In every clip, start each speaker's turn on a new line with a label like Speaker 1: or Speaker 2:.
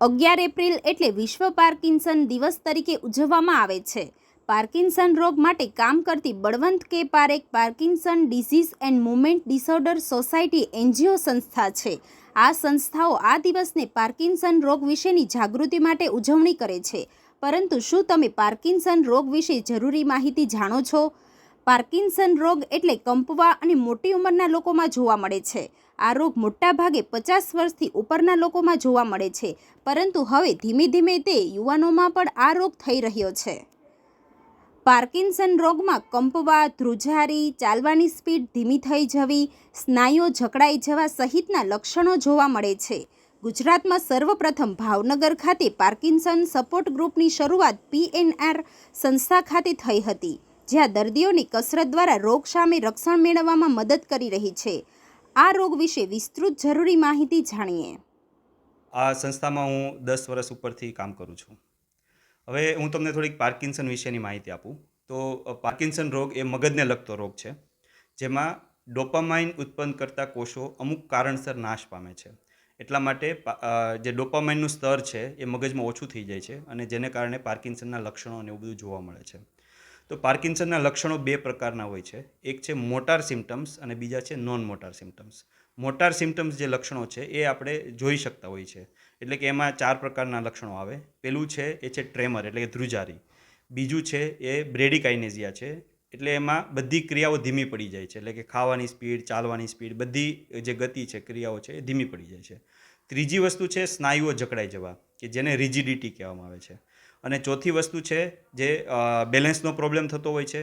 Speaker 1: અગિયાર એપ્રિલ એટલે વિશ્વ પાર્કિન્સન દિવસ તરીકે ઉજવવામાં આવે છે. પાર્કિન્સન રોગ માટે કામ કરતી Balwant K Parekh Parkinson disease and movement disorder society NGO સંસ્થા છે. આ સંસ્થાઓ આ દિવસને પાર્કિન્સન રોગ વિશેની જાગૃતિ માટે ઉજવણી કરે છે. પરંતુ શું તમે પાર્કિન્સન રોગ વિશે જરૂરી માહિતી જાણો છો? પાર્કિન્સન રોગ એટલે કંપવા અને મોટી ઉંમરના લોકોમાં જોવા મળે છે. આ રોગ મોટાભાગે પચાસ વર્ષથી ઉપરના લોકોમાં જોવા મળે છે. પરંતુ હવે ધીમે ધીમે તે યુવાનોમાં પણ આ રોગ થઈ રહ્યો છે. પાર્કિન્સન રોગમાં કંપવા, ધ્રુજારી, ચાલવાની સ્પીડ ધીમી થઈ જવી, સ્નાયુઓ જકડાઈ જવા સહિતના લક્ષણો જોવા મળે છે. ગુજરાતમાં સર્વપ્રથમ ભાવનગર ખાતે પાર્કિન્સન સપોર્ટ ગ્રુપની શરૂઆત પીએનઆર સંસ્થા ખાતે થઈ હતી. જ્યાં દર્દીઓની કસરત દ્વારા રોગ સામે રક્ષણ મેળવવામાં મદદ કરી રહી છે. આ રોગ વિશે વિસ્તૃત જરૂરી માહિતી જાણીએ.
Speaker 2: આ સંસ્થામાં હું દસ વર્ષ ઉપરથી કામ કરું છું. હવે હું તમને થોડીક પાર્કિન્સન વિશેની માહિતી આપું. તો પાર્કિન્સન રોગ એ મગજને લગતો રોગ છે, જેમાં ડોપામાઇન ઉત્પન્ન કરતા કોષો અમુક કારણસર નાશ પામે છે. એટલા માટે જે ડોપામાઇનનું સ્તર છે એ મગજમાં ઓછું થઈ જાય છે અને જેને કારણે પાર્કિન્સનના લક્ષણો અને એવું બધું જોવા મળે છે. તો પાર્કિન્સનના લક્ષણો બે પ્રકારના હોય છે. એક છે મોટાર સિમ્ટમ્સ અને બીજા છે non motor symptoms motor symptoms જે લક્ષણો છે એ આપણે જોઈ શકતા હોઈએ છે. એટલે કે એમાં ચાર પ્રકારના લક્ષણો આવે. પેલું છે એ છે ટ્રેમર એટલે કે ધ્રુજારી. બીજું છે એ બ્રેડિકાઇનેઝિયા છે. એટલે એમાં બધી ક્રિયાઓ ધીમી પડી જાય છે. એટલે કે ખાવાની સ્પીડ, ચાલવાની સ્પીડ, બધી જે ગતિ છે, ક્રિયાઓ છે એ ધીમી પડી જાય છે. ત્રીજી વસ્તુ છે સ્નાયુઓ જકડાઈ જવા, કે જેને રિજિડિટી કહેવામાં આવે છે. અને ચોથી વસ્તુ છે જે બેલેન્સનો પ્રોબ્લેમ થતો હોય છે,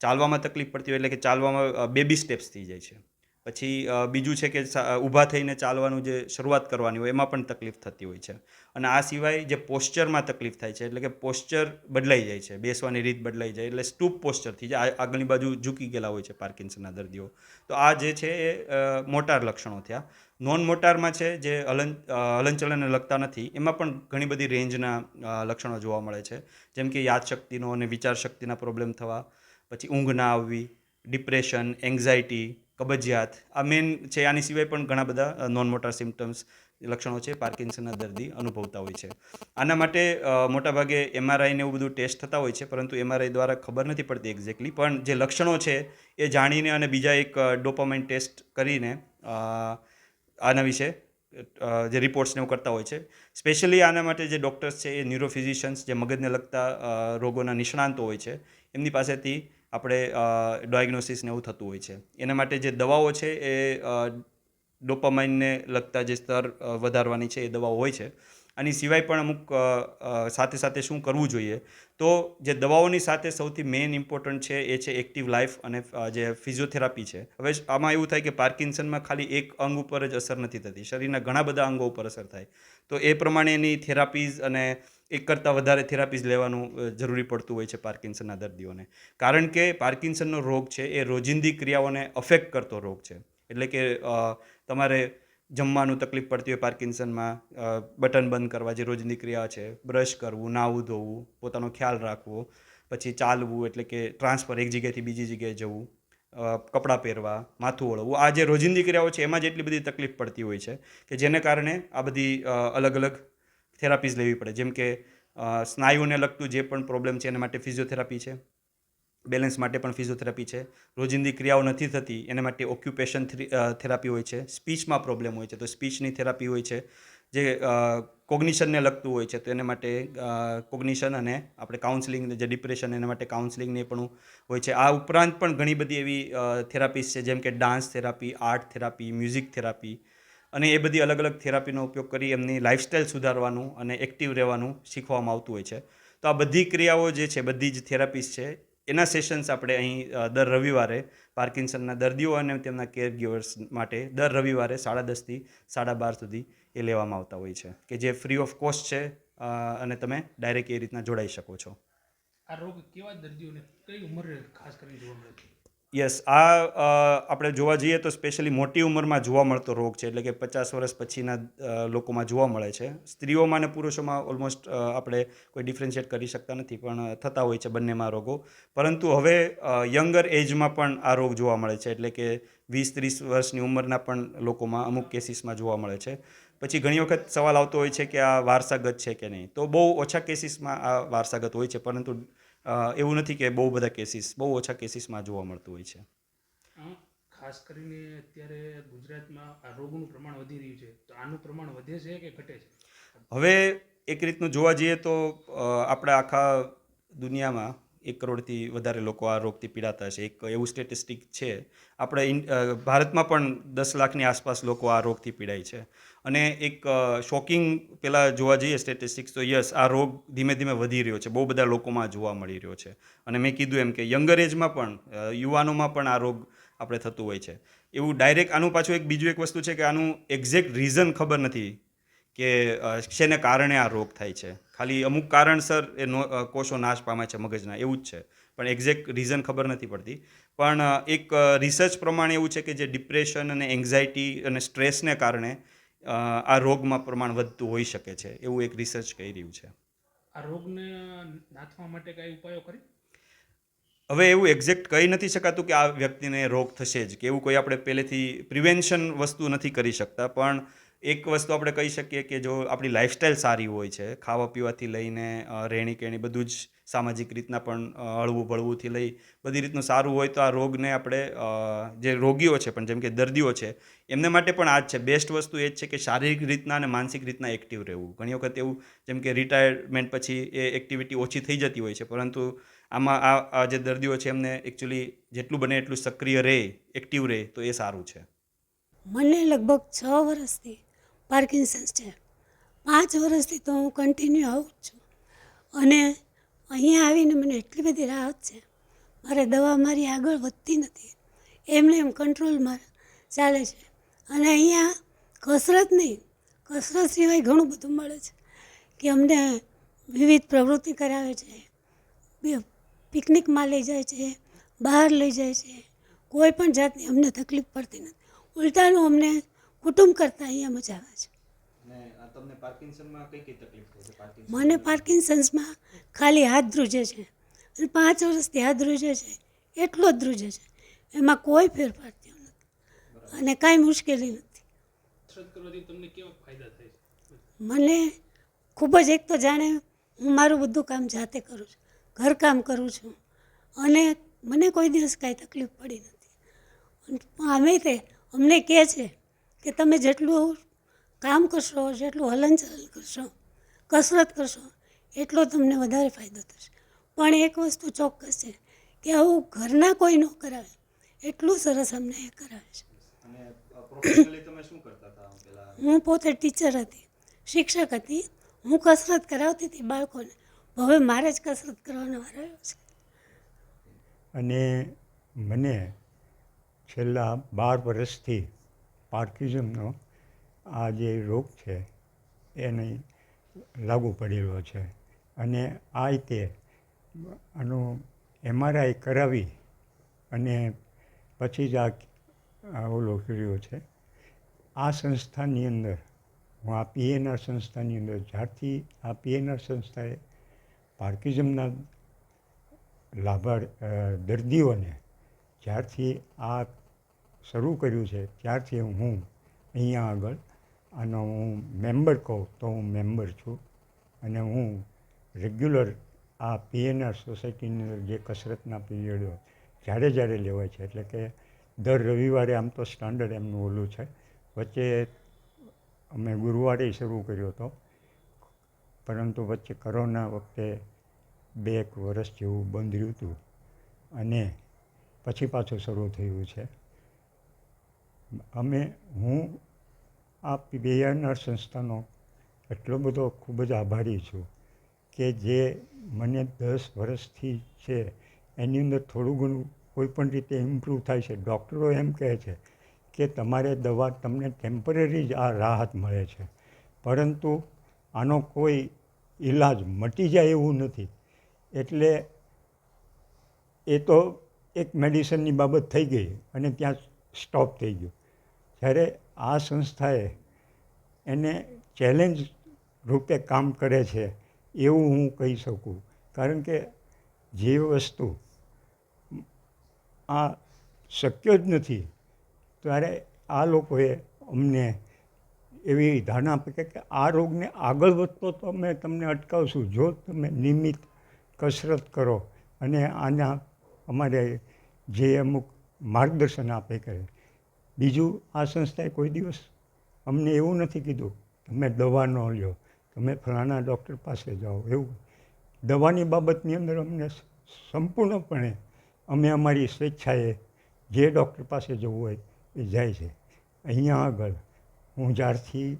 Speaker 2: ચાલવામાં તકલીફ પડતી હોય એટલે કે ચાલવામાં બેબી સ્ટેપ્સ થઈ જાય છે. પછી બીજું છે કે ઊભા થઈને ચાલવાનું જે શરૂઆત કરવાની હોય એમાં પણ તકલીફ થતી હોય છે. અને આ સિવાય જે પોસ્ચરમાં તકલીફ થાય છે એટલે કે પોસ્ચર બદલાઈ જાય છે, બેસવાની રીત બદલાઈ જાય એટલે સ્ટૂપ પોસ્ચર થઈ જાય આગળની બાજુ ઝૂકી ગયેલા હોય છે પાર્કિન્સનના દર્દીઓ. તો આ જે છે એ મોટા લક્ષણો થયા. નોન મોટારમાં છે, જે હલન હલનચલનને લગતા નથી, એમાં પણ ઘણી બધી રેન્જના લક્ષણો જોવા મળે છે. જેમ કે યાદશક્તિનો અને વિચાર શક્તિના પ્રોબ્લેમ થવા, પછી ઊંઘ ના આવવી, ડિપ્રેશન એન્ઝાયટી કબજિયાત, આ મેન છે, આની સિવાય પણ ઘણા બધા નોન મોટર સિમ્ટમ્સ લક્ષણો છે, પાર્કિન્સનના દર્દી અનુભવતા હોય છે. આના માટે મોટાભાગે એમઆરઆઈ ને એવું બધું ટેસ્ટ થતા હોય છે, પરંતુ એમઆરઆઈ દ્વારા ખબર નથી પડતી એક્ઝેક્ટલી, પણ જે લક્ષણો છે, એ જાણીને અને બીજા એક ડોપામાઇન ટેસ્ટ કરીને આના વિશે જે રિપોર્ટ્સને એવું કરતા હોય છે. સ્પેશિયલી આના માટે જે ડૉક્ટર્સ છે એ ન્યુરોફિઝિશિયન્સ જે મગજને લગતા રોગોના નિષ્ણાંતો હોય છે, એમની પાસેથી આપણે ડાયગ્નોસિસને એવું થતું હોય છે. એના માટે જે દવાઓ છે એ ડોપામાઇનને લગતા જે સ્તર વધારવાની છે એ દવાઓ હોય છે. આની સિવાય પણ અમુક સાથે સાથે શું કરવું જોઈએ? તો જે દવાઓની સાથે સૌથી મેઇન ઇમ્પોર્ટન્ટ છે એ છે એક્ટિવ લાઈફ અને જે ફિઝિયોથેરાપી છે. હવે આમાં એવું થાય કે પાર્કિન્સનમાં ખાલી એક અંગ ઉપર જ અસર નથી થતી. શરીરના ઘણા બધા અંગો ઉપર અસર થાય. તો એ પ્રમાણે એની થેરાપીઝ અને એક કરતાં વધારે થેરાપીઝ લેવાનું જરૂરી પડતું હોય છે પાર્કિન્સનના દર્દીઓને. કારણ કે પાર્કિન્સનનો રોગ છે એ રોજિંદી ક્રિયાઓને અફેક્ટ કરતો રોગ છે. એટલે કે તમારે જમવાનું તકલીફ પડતી હોય પાર્કિન્સનમાં બટન બંધ કરવા જે રોજની ક્રિયા છે, બ્રશ કરવું નાહવું ધોવું, પોતાનો ખ્યાલ રાખવો, પછી ચાલવું એટલે કે ટ્રાન્સફર એક જગ્યાએથી બીજી જગ્યાએ જવું કપડાં પહેરવા, માથું ઓળવું, આ જે રોજિંદી ક્રિયાઓ છે એમાં જ એટલી બધી તકલીફ પડતી હોય છે કે જેને કારણે આ બધી અલગ અલગ થેરાપીઝ લેવી પડે. જેમ કે સ્નાયુને લગતું જે પણ પ્રોબ્લેમ છે એના માટે ફિઝિયોથેરાપી છે. બેલેન્સ માટે પણ ફિઝિયોથેરાપી છે. રોજિંદી ક્રિયાઓ નથી થતી, એના માટે ઓક્યુપેશન થેરાપી હોય છે. સ્પીચમાં પ્રોબ્લેમ હોય છે, તો સ્પીચની થેરાપી હોય છે. જે કોગ્નિશનને લગતું હોય છે, તો એને માટે કોગ્નિશન અને આપણે કાઉન્સલિંગ, જે ડિપ્રેશન, એના માટે કાઉન્સલિંગને પણ હોય છે. આ ઉપરાંત પણ ઘણી બધી એવી થેરાપીસ છે, જેમ કે dance therapy, art therapy, music therapy અને એ બધી અલગ અલગ થેરાપીનો ઉપયોગ કરી એમની લાઇફસ્ટાઈલ સુધારવાનું અને એક્ટિવ રહેવાનું શીખવામાં આવતું હોય છે. તો આ બધી ક્રિયાઓ જે છે, બધી જ થેરાપીસ છે એના સેશન્સ આપણે અહીં દર રવિવારે પાર્કિન્સનના દર્દીઓ અને તેમના કેર ગીવર્સ માટે દર રવિવારે સાડા દસથી સાડા બાર સુધી એ લેવામાં આવતા હોય છે, કે જે ફ્રી ઓફ કોસ્ટ છે અને તમે ડાયરેક્ટ એ રીતના જોડાઈ શકો છો.
Speaker 3: આ રોગ કેવા દર્દીઓને, કઈ ઉંમરે ખાસ કરીને જોવા મળે છે?
Speaker 2: યસ આ આપણે જોવા જઈએ તો સ્પેશિયલી મોટી ઉંમરમાં જોવા મળતો રોગ છે, એટલે કે પચાસ વર્ષ પછીના લોકોમાં જોવા મળે છે. સ્ત્રીઓમાં અને પુરુષોમાં ઓલમોસ્ટ આપણે કોઈ ડિફરન્શિએટ કરી શકતા નથી, પણ થતા હોય છે બંનેમાં રોગો. પરંતુ હવે યંગર એજમાં પણ આ રોગ જોવા મળે છે, એટલે કે વીસ, ત્રીસ વર્ષની ઉંમરના પણ લોકોમાં અમુક કેસીસમાં જોવા મળે છે. પછી ઘણી વખત સવાલ આવતો હોય છે કે આ વારસાગત છે કે નહીં? તો બહુ ઓછા કેસીસમાં આ વારસાગત હોય છે, પરંતુ એવું નથી કે બહુ બધા કેસીસ બહુ ઓછા કેસીસમાં જોવા મળતું હોય છે.
Speaker 3: ખાસ કરીને અત્યારે ગુજરાતમાં આ રોગનું પ્રમાણ વધી રહ્યું છે તો આનું પ્રમાણ વધે છે કે ઘટે છે?
Speaker 2: હવે એક રીતનું જોવા જઈએ તો આપણા આખા દુનિયામાં એક કરોડથી વધારે લોકો આ રોગથી પીડાતા છે એક એવું સ્ટેટિસ્ટિક છે. આપણે ભારતમાં પણ દસ લાખની આસપાસ લોકો આ રોગથી પીડાય છે. અને એક શોકિંગ પહેલાં જોવા જઈએ સ્ટેટિસ્ટિક્સ તો યસ, આ રોગ ધીમે ધીમે વધી રહ્યો છે. બહુ બધા લોકોમાં જોવા મળી રહ્યો છે. અને મેં કીધું એમ કે યંગર એજમાં પણ યુવાનોમાં પણ આ રોગ આપણે થતું હોય છે. એવું ડાયરેક્ટ આનું પાછું એક બીજું એક વસ્તુ છે કે આનું એક્ઝેક્ટ રીઝન ખબર નથી કે શેને કારણે આ રોગ થાય છે. ખાલી અમુક કારણસર એ કોષો નાશ પામે છે મગજના એવું જ છે. પણ એક્ઝેક્ટ રીઝન ખબર નથી પડતી. પણ એક રિસર્ચ પ્રમાણે એવું છે કે જે ડિપ્રેશન અને એન્ઝાયટી અને સ્ટ્રેસને કારણે આ રોગમાં પ્રમાણ વધતું હોઈ શકે છે. એવું એક રિસર્ચ કહી રહ્યું છે.
Speaker 3: આ રોગને નાથવા માટે કઈ ઉપાયો કરી
Speaker 2: હવે એવું એક્ઝેક્ટ કહી નથી શકાતું કે આ વ્યક્તિને રોગ થશે જ કે એવું કોઈ આપણે પહેલેથી પ્રિવેન્શન વસ્તુ નથી કરી શકતા. પણ એક વસ્તુ આપણે કહી શકીએ કે જો આપણી લાઈફસ્ટાઈલ સારી હોય છે, ખાવા પીવાથી લઈને રહેણી કહેણી બધું જ સામાજિક રીતના પણ હળવું ભળવુંથી લઈ બધી રીતનું સારું હોય તો આ રોગને આપણે જે રોગીઓ છે, પણ જેમ કે દર્દીઓ છે, એમને માટે પણ આ જ છે. બેસ્ટ વસ્તુ એ જ છે કે શારીરિક રીતના અને માનસિક રીતના એક્ટિવ રહેવું. ઘણી વખત એવું જેમ કે રિટાયરમેન્ટ પછી એ એક્ટિવિટી ઓછી થઈ જતી હોય છે, પરંતુ આમાં આ આ જે દર્દીઓ છે, એમને એકચ્યુઅલી જેટલું બને એટલું સક્રિય રહે એક્ટિવ રહે, તો એ સારું છે.
Speaker 4: મને લગભગ છ વર્ષથી પાર્કિન્સન્સ છે. પાંચ વર્ષથી તો હું કન્ટિન્યુ આવું જ છું. અને અહીંયા આવીને મને એટલી બધી રાહત છે. મારે દવા મારી આગળ વધતી નથી. એમને એમ કંટ્રોલમાં ચાલે છે. અને અહીંયા કસરત નહીં, કસરત સિવાય ઘણું બધું મળે છે. કે અમને વિવિધ પ્રવૃત્તિ કરાવે છે. પિકનિકમાં લઈ જાય છે, બહાર લઈ જાય છે. કોઈ પણ જાતની અમને તકલીફ પડતી નથી. ઉલટાનું અમને કુટુંબ કરતાં અહીંયા મજા આવે છે.
Speaker 2: અને તમને પાર્કિન્સનમાં કઈ કઈ તકલીફ થાય છે?
Speaker 4: મને પાર્કિન્સન્સમાં ખાલી હાથ ધ્રુજે છે. અને પાંચ વર્ષથી હાથ ધ્રુજે છે. એટલો જ ધ્રુજે છે. એમાં કોઈ ફેરફાર થયો નથી. અને કાંઈ મુશ્કેલી નથી.
Speaker 3: કસરત કરવાથી તમને કેવા ફાયદા થાય છે?
Speaker 4: મને ખૂબ જ એક તો જાણે હું મારું બધું કામ જાતે કરું છું. ઘરકામ કરું છું. અને મને કોઈ દિવસ કાંઈ તકલીફ પડી નથી. અમે તે અમને કહે છે કે તમે જેટલું કામ કરશો જેટલું હલનચલન કરશો કસરત કરશો એટલો તમને વધારે ફાયદો થશે. પણ એક વસ્તુ ચોક્કસ છે કે આવું ઘરના કોઈ ન કરાવે એટલું સરસ અમને એ કરાવે છે.
Speaker 2: અને પ્રોફેશનલી તમે શું કરતા હતા પહેલા?
Speaker 4: હું પોતે ટીચર હતી શિક્ષક હતી હું કસરત કરાવતી હતી બાળકોને. હવે મારે જ કસરત કરવાનો વારો આવ્યો છે.
Speaker 5: અને મને છેલ્લા બાર વર્ષથી પાર્કિઝમનો આ જે રોગ છે, એને લાગુ પડેલો છે. અને આ રીતે આનું એમઆરઆઈ કરાવી અને પછી જ આ ઓલો કર્યો છે. આ સંસ્થાની અંદર, હું આ પીએનઆર સંસ્થાની અંદર જ્યારથી આ પીએનઆર સંસ્થાએ પાર્કિઝમના લાભાર દર્દીઓને જ્યારથી આ શરૂ કર્યું છે, ત્યારથી હું અહીંયા આગળ આનો હું મેમ્બર કહું તો હું મેમ્બર છું અને હું રેગ્યુલર આ પીએનઆર સોસાયટીની અંદર જે કસરતના પીરિયડો જ્યારે જ્યારે લેવાય છે, એટલે કે દર રવિવારે આમ તો સ્ટાન્ડર્ડ એમનું ઓલું છે. વચ્ચે અમે ગુરુવારે શરૂ કર્યો હતો, પરંતુ વચ્ચે કરોના વખતે બે એક વર્ષ જેવું બંધ રહ્યું હતું અને પછી પાછું શરૂ થયું છે. અમે, હું આ પીબીઆઈઆર સંસ્થાનો એટલો બધો ખૂબ જ આભારી છું કે જે મને દસ વર્ષથી છે, એની અંદર થોડું ઘણું કોઈ પણ રીતે ઇમ્પ્રૂવ થાય છે. ડૉક્ટરો એમ કહે છે કે તમારે દવા તમને ટેમ્પરરી જ આ રાહત મળે છે. પરંતુ આનો કોઈ ઈલાજ મટી જાય એવું નથી. એટલે એ તો એક મેડિસિનની બાબત થઈ ગઈ અને ત્યાં સ્ટોપ થઈ ગયું. જ્યારે આ સંસ્થાએ એને ચેલેન્જ રૂપે કામ કરે છે, એવું હું કહી શકું. કારણ કે જે વસ્તુ આ શક્ય જ નથી, ત્યારે આ લોકોએ અમને એવી ધારણા આપે કે આ રોગને આગળ વધતો તો અમે તમને અટકાવશું. જો તમે નિયમિત કસરત કરો અને આના અમારે જે અમુક માર્ગદર્શન આપે કરે બીજું આ સંસ્થાએ કોઈ દિવસ અમને એવું નથી કીધું તમે દવા ન લ્યો, તમે ફલાણા ડૉક્ટર પાસે જાઓ. એવું દવાની બાબતની અંદર અમને સંપૂર્ણપણે અમે અમારી સ્વેચ્છાએ જે ડૉક્ટર પાસે જવું હોય એ જાય છે. અહીંયા આગળ હું જ્યારથી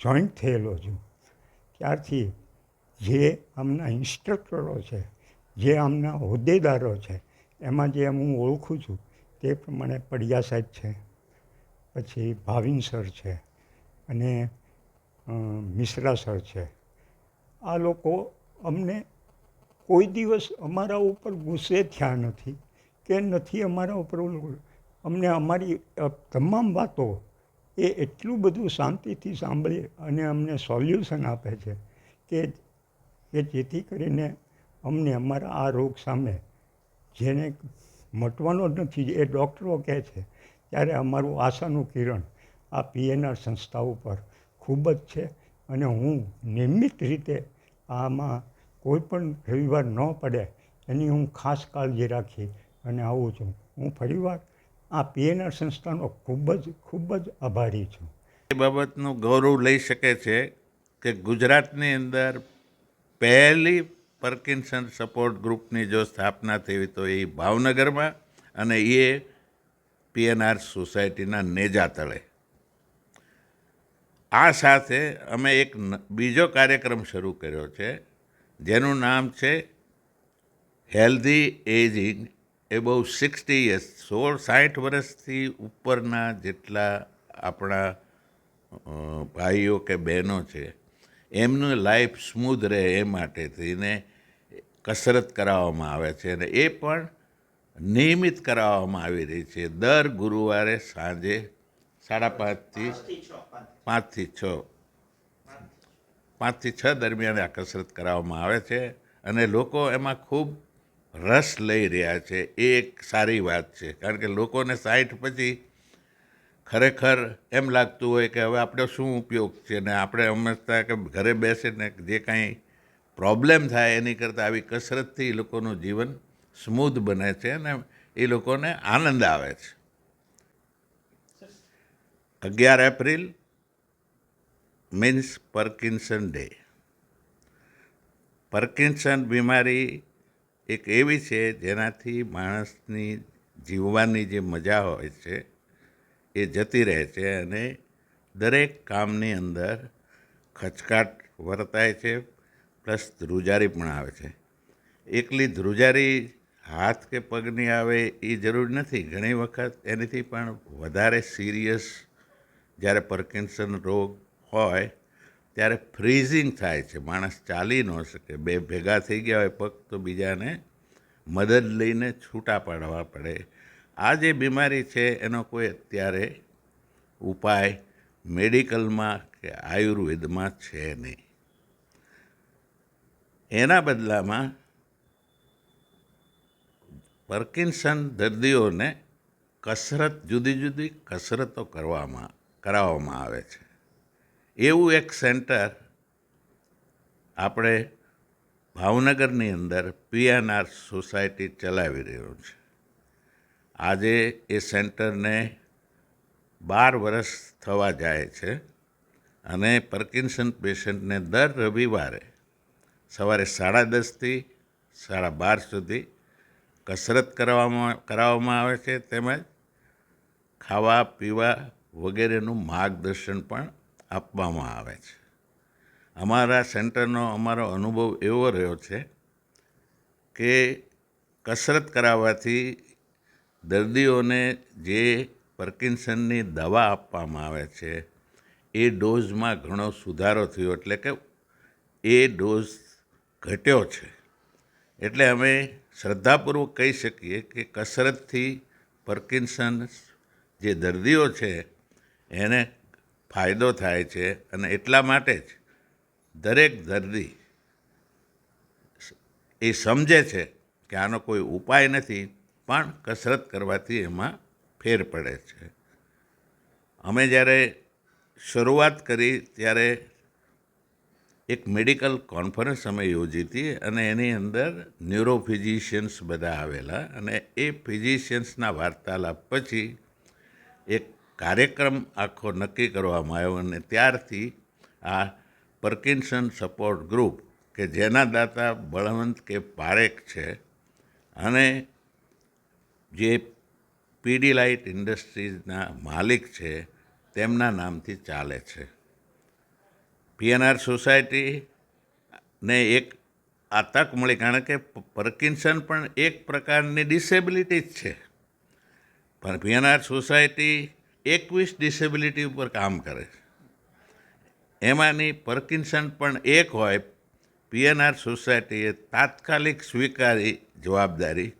Speaker 5: જોઈન્ટ થયેલો છું, ત્યારથી જે આમના ઇન્સ્ટ્રક્ટરો છે, જે આમના હોદ્દેદારો છે, એમાં જે હું ઓળખું છું તે પ્રમાણે પડિયા સાહેબ છે. પછી ભાવિન સર છે અને મિશ્રા સર છે. આ લોકો અમને કોઈ દિવસ અમારા ઉપર ગુસ્સે થયા નથી કે નથી અમારા ઉપર અમને અમારી તમામ વાતો એ એટલું બધું શાંતિથી સાંભળી અને અમને સોલ્યુશન આપે છે કે કે જેથી કરીને અમને અમારા આ રોગ સામે જેને મટવાનો જ નથી, એ ડૉક્ટરો કહે છે ત્યારે અમારું આશાનું કિરણ આ પીએનઆર સંસ્થા ઉપર ખૂબ જ છે અને હું નિયમિત રીતે આમાં કોઈ પણ રવિવાર ન પડે એની હું ખાસ કાળજી રાખી અને આવું છું. હું ફરીવાર આ પીએનઆર સંસ્થાનો ખૂબ જ ખૂબ જ આભારી છું.
Speaker 6: એ બાબતનું ગૌરવ લઈ શકે છે કે ગુજરાતની અંદર પહેલી પર્કિન્સન સપોર્ટ ગ્રુપની જો સ્થાપના થઈ તો એ ભાવનગરમાં અને એ પીએનઆર સોસાયટીના નેજા તળે. આ સાથે અમે એક બીજો કાર્યક્રમ શરૂ કર્યો છે, જેનું નામ છે હેલ્ધી એજિંગ. એ બહુ સિક્સટી યર્સ સોળ સાઠ વર્ષથી ઉપરના જેટલા આપણા ભાઈઓ કે બહેનો છે, એમનું લાઈફ સ્મૂધ રહે એ માટે થઈને કસરત કરાવવામાં આવે છે. અને એ પણ નિયમિત કરાવવામાં આવી રહી છે. દર ગુરુવારે સાંજે સાડા પાંચથી પાંચથી છ પાંચથી છ. દરમિયાન આ કસરત કરાવવામાં આવે છે અને લોકો એમાં ખૂબ રસ લઈ રહ્યા છે. એ એક સારી વાત છે. કારણ કે લોકોને સાઠ પછી ખરેખર એમ લાગતું હોય કે હવે આપણે શું ઉપયોગ છે ને આપણે સમજતા કે ઘરે બેસીને જે કાંઈ પ્રોબ્લેમ થાય એની કરતાં આવી કસરતથી લોકોનું જીવન સ્મૂધ બને છે અને એ લોકોને આનંદ આવે છે. અગિયાર April, means Parkinson day. Parkinson બીમારી એક એવી છે જેનાથી માણસની જીવવાની જે મજા હોય છે એ જતી રહે છે અને દરેક કામની અંદર ખચકાટ વર્તાય છે, પ્લસ ધ્રુજારી પણ આવે છે. એકલી ધ્રુજારી હાથ કે પગની આવે એ જરૂર નથી. ઘણી વખત એનાથી પણ વધારે સિરિયસ જ્યારે પર્કિન્સન રોગ હોય, ત્યારે ફ્રીઝિંગ થાય છે. માણસ ચાલી ન શકે. બે ભેગા થઈ ગયા હોય પગ, તો બીજાને મદદ લઈને છૂટા પાડવા પડે. આ જે બીમારી છે, એનો કોઈ અત્યારે ઉપાય મેડિકલમાં કે આયુર્વેદમાં છે નહીં. એના બદલામાં પર્કિન્સન દર્દીઓને કસરત, જુદી જુદી કસરતો કરવામાં, કરાવવામાં આવે છે. એવું એક સેન્ટર આપણે ભાવનગરની અંદર પીએનઆર સોસાયટી ચલાવી રહ્યું છે. આજે એ સેન્ટરને બાર વર્ષ થવા જાય છે અને પર્કિન્સન પેશન્ટને દર રવિવારે સવારે સાડા દસથી સાડા બાર સુધી કસરત કરવામાં કરાવવામાં આવે છે તેમજ ખાવા, પીવા વગેરેનું માર્ગદર્શન પણ આપવામાં આવે છે. અમારા સેન્ટરનો અમારો અનુભવ એવો રહ્યો છે કે કસરત કરાવવાથી દર્દીઓને જે પર્કિન્સનની દવા આપવામાં આવે છે, એ ડોઝમાં ઘણો સુધારો થયો એટલે કે એ ડોઝ ઘટ્યો છે. એટલે અમે શ્રદ્ધાપૂર્વક કહી શકીએ કે કસરતથી પર્કિન્સન જે દર્દીઓ છે, એને ફાયદો થાય છે અને એટલા માટે જ દરેક દર્દી એ સમજે છે કે આનો કોઈ ઉપાય નથી, પણ કસરત કરવાથી એમાં ફેર પડે છે. અમે જ્યારે શરૂઆત કરી ત્યારે એક મેડિકલ કોન્ફરન્સ અમે યોજી હતી અને એની અંદર ન્યુરો ફિઝિશિયન્સ બધા આવેલા અને એ ફિઝિશિયન્સના વાર્તાલાપ પછી એક કાર્યક્રમ આખો નક્કી કરવામાં આવ્યો અને ત્યારથી આ પર્કિન્સન સપોર્ટ ગ્રુપ કે જેના દાતા બળવંત કે પારેખ છે અને જે પીડીલાઇટ ઇન્ડસ્ટ્રીઝના માલિક છે તેમના નામથી ચાલે છે. પીએનઆર સોસાયટીને એક આ તક મળી કારણ કે પર્કિન્સન પણ એક પ્રકારની ડિસેબિલિટી જ છે. પણ પીએનઆર સોસાયટી એકવીસ ડિસેબિલિટી ઉપર કામ કરે છે. એમાંની પર્કિન્સન પણ એક હોય પીએનઆર સોસાયટીએ તાત્કાલિક સ્વીકારી જવાબદારી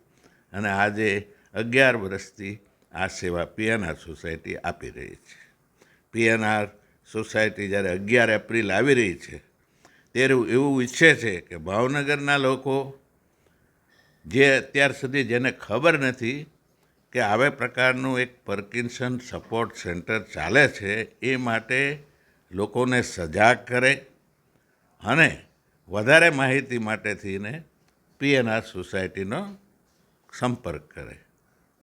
Speaker 6: અને આજે અગિયાર વર્ષથી આ સેવા પીએનઆર સોસાયટી આપી રહી છે. પીએનઆર સોસાયટી જ્યારે અગિયાર એપ્રિલ આવી રહી છે, ત્યારે એવું ઈચ્છે છે કે ભાવનગરના લોકો જે અત્યાર સુધી જેને ખબર નથી કે આવા પ્રકારનું એક પર્કિન્સન સપોર્ટ સેન્ટર ચાલે છે, એ માટે લોકોને સજાગ કરે અને વધારે માહિતી માટે થઈને પીએનઆર સોસાયટીનો સંપર્ક કરે.